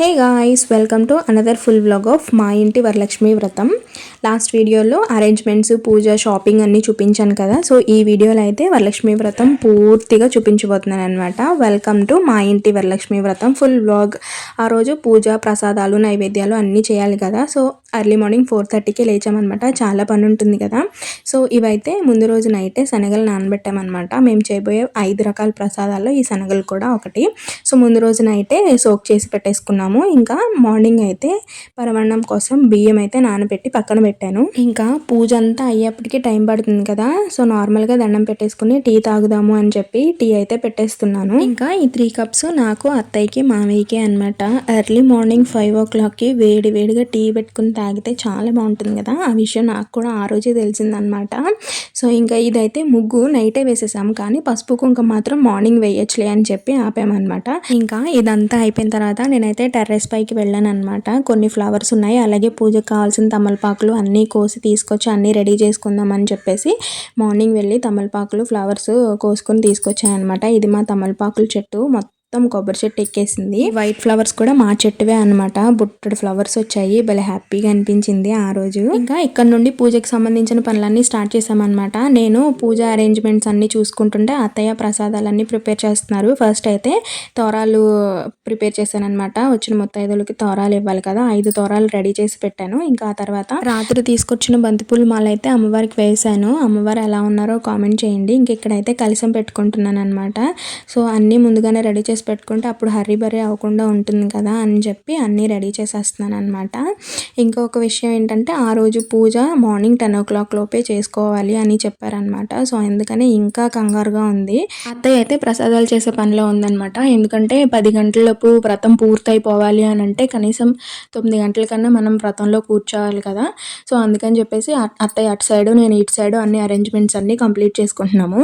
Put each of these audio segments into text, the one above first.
Hey guys welcome to another full vlog of మా ఇంటి వరలక్ష్మి వ్రతం లాస్ట్ వీడియోలో అరేంజ్మెంట్స్ పూజ షాపింగ్ అన్నీ చూపించాను కదా. సో ఈ వీడియోలో అయితే వరలక్ష్మి వ్రతం పూర్తిగా చూపించబోతున్నాను అనమాట వెల్కమ్ టు మా ఇంటి వరలక్ష్మి వ్రతం. ఫుల్ వ్లాగ్ ఆ రోజు పూజ ప్రసాదాలు నైవేద్యాలు అన్నీ చేయాలి కదా. సో అర్లీ మార్నింగ్ ఫోర్ థర్టీకి లేచామన్నమాట. చాలా పని ఉంటుంది కదా. సో ఇవైతే ముందు రోజు నైటే శనగలు నానబెట్టామన్నమాట. మేము చేయబోయే ఐదు రకాల ప్రసాదాల్లో ఈ శనగలు కూడా ఒకటి. సో ముందు రోజు నైటే సోక్ చేసి పెట్టేసుకున్నాము. ఇంకా మార్నింగ్ అయితే పరవన్నం కోసం బియ్యం అయితే నానబెట్టి పక్కన పెట్టాను. ఇంకా పూజ అంతా అయ్యేప్పటికి టైం పడుతుంది కదా. సో నార్మల్గా దండం పెట్టేసుకుని టీ తాగుదాము అని చెప్పి టీ అయితే పెట్టేస్తున్నాను. ఇంకా ఈ త్రీ కప్స్ నాకు అత్తయ్యకి మామయ్యకి అనమాట ఎర్లీ మార్నింగ్ ఫైవ్ ఓ క్లాక్కి వేడి వేడిగా టీ పెట్టుకుని తాగితే చాలా బాగుంటుంది కదా. ఆ విషయం నాకు కూడా ఆ రోజే తెలిసిందనమాట సో ఇంకా ఇదైతే ముగ్గు నైటే వేసేసాము కానీ పసుపు కుంకుమ మాత్రం మార్నింగ్ వేయచ్చులే అని చెప్పి ఆపామన్నమాట. ఇంకా ఇదంతా అయిపోయిన తర్వాత నేనైతే టెర్రస్ పైకి వెళ్ళాను అనమాట కొన్ని ఫ్లవర్స్ ఉన్నాయి. అలాగే పూజకు కావాల్సిన తమలపాకులు అన్నీ కోసి తీసుకొచ్చి అన్నీ రెడీ చేసుకుందాం అని చెప్పేసి మార్నింగ్ వెళ్ళి తమలపాకులు ఫ్లవర్స్ కోసుకొని తీసుకొచ్చాయనమాట ఇది మా తమలపాకుల చెట్టు మొత్తం. మొత్తం కొబ్బరి చెట్టు ఎక్కేసింది. వైట్ ఫ్లవర్స్ కూడా మా చెట్టువే అనమాట బుట్టడు ఫ్లవర్స్ వచ్చాయి. భలే హ్యాపీగా అనిపించింది ఆ రోజు. ఇంకా ఇక్కడ నుండి పూజకి సంబంధించిన పనులన్నీ స్టార్ట్ చేసామన్నమాట నేను పూజ అరేంజ్మెంట్స్ అన్ని చూసుకుంటుంటే అత్తయ్య ప్రసాదాలన్నీ ప్రిపేర్ చేస్తున్నారు. ఫస్ట్ అయితే తోరాలు ప్రిపేర్ చేశాను వచ్చిన ముత్తైదులకి తోరాలు ఇవ్వాలి కదా. ఐదు తోరాలు రెడీ చేసి పెట్టాను. ఇంకా ఆ తర్వాత రాత్రి తీసుకొచ్చిన బంతిపూలు మాల అయితే అమ్మవారికి వేశాను. అమ్మవారు ఎలా ఉన్నారో కామెంట్ చేయండి. ఇంక ఇక్కడైతే కలిసం పెట్టుకుంటున్నాను అనమాట సో అన్నీ ముందుగానే రెడీ చేసి చేసి పెట్టుకుంటే అప్పుడు హర్రీ బరీ అవ్వకుండా ఉంటుంది కదా అని చెప్పి అన్నీ రెడీ చేసేస్తున్నాను అనమాట ఇంకొక విషయం ఏంటంటే ఆ రోజు పూజ మార్నింగ్ టెన్ ఓ క్లాక్ లోపే చేసుకోవాలి అని చెప్పారనమాట సో అందుకని ఇంకా కంగారుగా ఉంది. అత్తయ్య అయితే ప్రసాదాలు చేసే పనిలో ఉందనమాట ఎందుకంటే పది గంటలలోపు వ్రతం పూర్తయిపోవాలి అని అంటే కనీసం తొమ్మిది గంటల కన్నా మనం వ్రతంలో కూర్చోవాలి కదా. సో అందుకని చెప్పేసి అత్తయ్య అటు సైడు నేను ఇటు సైడు అన్ని అరేంజ్మెంట్స్ అన్నీ కంప్లీట్ చేసుకుంటున్నాము.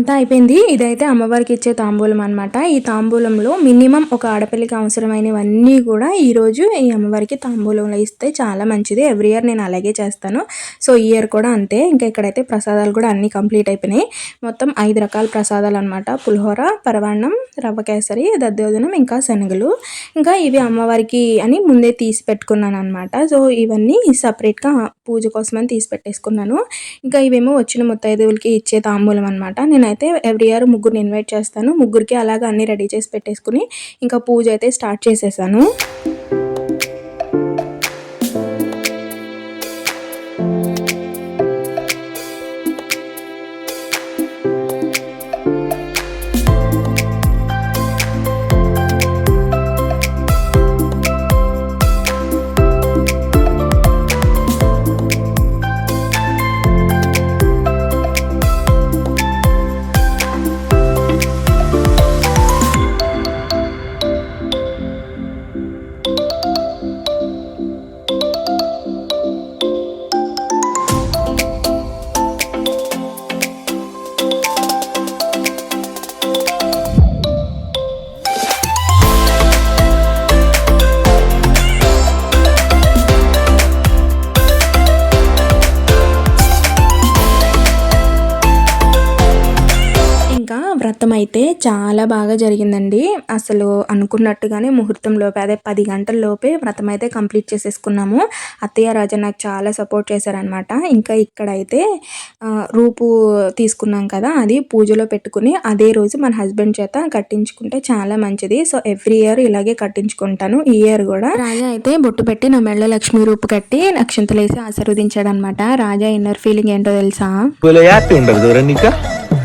అంతా అయిపోయింది. ఇదైతే అమ్మవారికి ఇచ్చే తాంబూలం అనమాట ఈ తాంబూలంలో మినిమం ఒక ఆడపిల్లకి అవసరమైనవన్నీ కూడా ఈరోజు ఈ అమ్మవారికి తాంబూలంలో ఇస్తే చాలా మంచిది. ఎవ్రీ ఇయర్ నేను అలాగే చేస్తాను. సో ఈ ఇయర్ కూడా అంతే. ఇంకా ఇక్కడైతే ప్రసాదాలు కూడా అన్నీ కంప్లీట్ అయిపోయినాయి. మొత్తం ఐదు రకాల ప్రసాదాలు అనమాట పులిహోర పరవాన్నం రవ్వ కేసరి దద్దోదనం ఇంకా శనగలు. ఇంకా ఇవి అమ్మవారికి అని ముందే తీసి పెట్టుకున్నాను అనమాట సో ఇవన్నీ సపరేట్గా పూజ కోసమని తీసి పెట్టేసుకున్నాను. ఇంకా ఇవేమో వచ్చిన ముత్తైదువులకి ఇచ్చే తాంబూలం అనమాట నేనైతే ఎవ్రీ ఇయర్ ముగ్గురిని ఇన్వైట్ చేస్తాను. ముగ్గురికి అలాగ అన్నీ రెడీ చేసి పెట్టేసుకుని ఇంకా పూజ అయితే స్టార్ట్ చేసేసాను. అయితే చాలా బాగా జరిగిందండి. అసలు అనుకున్నట్టుగానే ముహూర్తం లోపే అదే పది గంటల లోపే వ్రతం అయితే కంప్లీట్ చేసేసుకున్నాము. అత్తయ్య రాజా నాకు చాలా సపోర్ట్ చేశారనమాట ఇంకా ఇక్కడైతే రూపు తీసుకున్నాం కదా అది పూజలో పెట్టుకుని అదే రోజు మన హస్బెండ్ చేత కట్టించుకుంటే చాలా మంచిది. సో ఎవ్రీ ఇయర్ ఇలాగే కట్టించుకుంటాను. ఈ ఇయర్ కూడా రాజా అయితే బొట్టు పెట్టి నా మెళ్ళ లక్ష్మీ రూపు కట్టి నక్షంతలేసి ఆశీర్వదించాడు అనమాట రాజా ఇన్నర్ ఫీలింగ్ ఏంటో తెలుసా?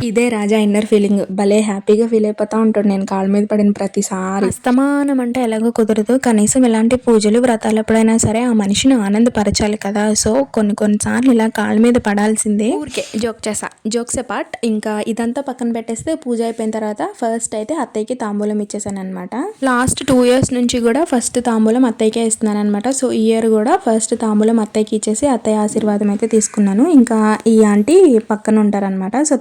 ఇదే రాజా ఇన్నర్ ఫీలింగ్. భలే హ్యాపీగా ఫీల్ అయిపోతా ఉంటాడు. నేను కాళ్ళ మీద పడిన ప్రతిసారి. అస్తమానం అంటే ఎలాగో కుదరదు. కనీసం ఇలాంటి పూజలు వ్రతాలు ఎప్పుడైనా సరే ఆ మనిషిని ఆనందపరచాలి కదా. సో కొన్ని కొన్నిసార్లు ఇలా కాళ్ళ మీద పడాల్సిందే. ఊరికే జోక్ చేసా జోక్స్ పార్ట్ ఇంకా ఇదంతా పక్కన పెట్టేస్తే పూజ అయిపోయిన తర్వాత ఫస్ట్ అయితే అత్తయ్యకి తాంబూలం ఇచ్చేసాను అనమాట లాస్ట్ టూ ఇయర్స్ నుంచి కూడా ఫస్ట్ తాంబూలం అత్తయ్యకే ఇస్తున్నాను అనమాట సో ఈ ఇయర్ కూడా ఫస్ట్ తాంబూలం అత్తయ్యకి ఇచ్చేసి అత్తయ్య ఆశీర్వాదం అయితే తీసుకున్నాను. ఇంకా ఈ ఆంటీ పక్కన ఉంటారనమాట సో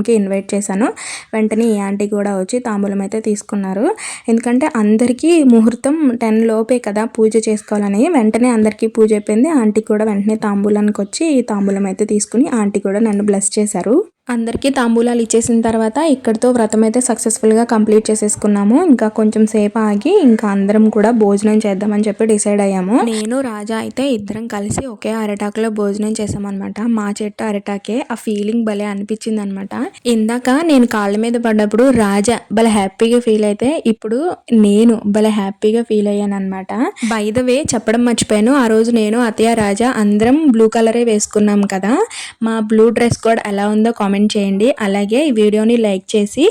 తాంబూలంకి ఇన్వైట్ చేశాను. వెంటనే ఈ ఆంటీ కూడా వచ్చి తాంబూలం అయితే తీసుకున్నారు. ఎందుకంటే అందరికీ ముహూర్తం టెన్ లోపే కదా పూజ చేసుకోవాలని. వెంటనే అందరికీ పూజ అయిపోయింది. ఆంటీ కూడా వెంటనే తాంబూలానికి వచ్చి ఈ తాంబూలం అయితే తీసుకుని ఆంటీ కూడా నన్ను బ్లెస్ చేశారు. అందరికీ తాంబూలాలు ఇచ్చేసిన తర్వాత ఇక్కడితో వ్రతం అయితే సక్సెస్ఫుల్గా కంప్లీట్ చేసేసుకున్నాము. ఇంకా కొంచెం సేపు ఆగి ఇంకా అందరం కూడా భోజనం చేద్దామని చెప్పి డిసైడ్ అయ్యాము. నేను రాజా అయితే ఇద్దరం కలిసి ఒకే అరటాకులో భోజనం చేసామన్నమాట మా చెట్టు అరటాకే ఆ ఫీలింగ్ భలే అనిపించింది అనమాట ఇందాక నేను కాళ్ళ మీద పడ్డప్పుడు రాజా భలే హ్యాపీగా ఫీల్ అయితే ఇప్పుడు నేను భలే హ్యాపీగా ఫీల్ అయ్యాను అనమాట బై ద వే చెప్పడం మర్చిపోయాను. ఆ రోజు నేను అతయ్య రాజా అందరం బ్లూ కలరే వేసుకున్నాం కదా. మా బ్లూ డ్రెస్ కోడ్ ఎలా ఉందో కామెంట్ చేయండి. అలాగే ఈ వీడియోని లైక్ చేసి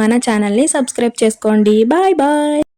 మన ఛానల్ని సబ్స్క్రైబ్ చేసుకోండి. Bye bye.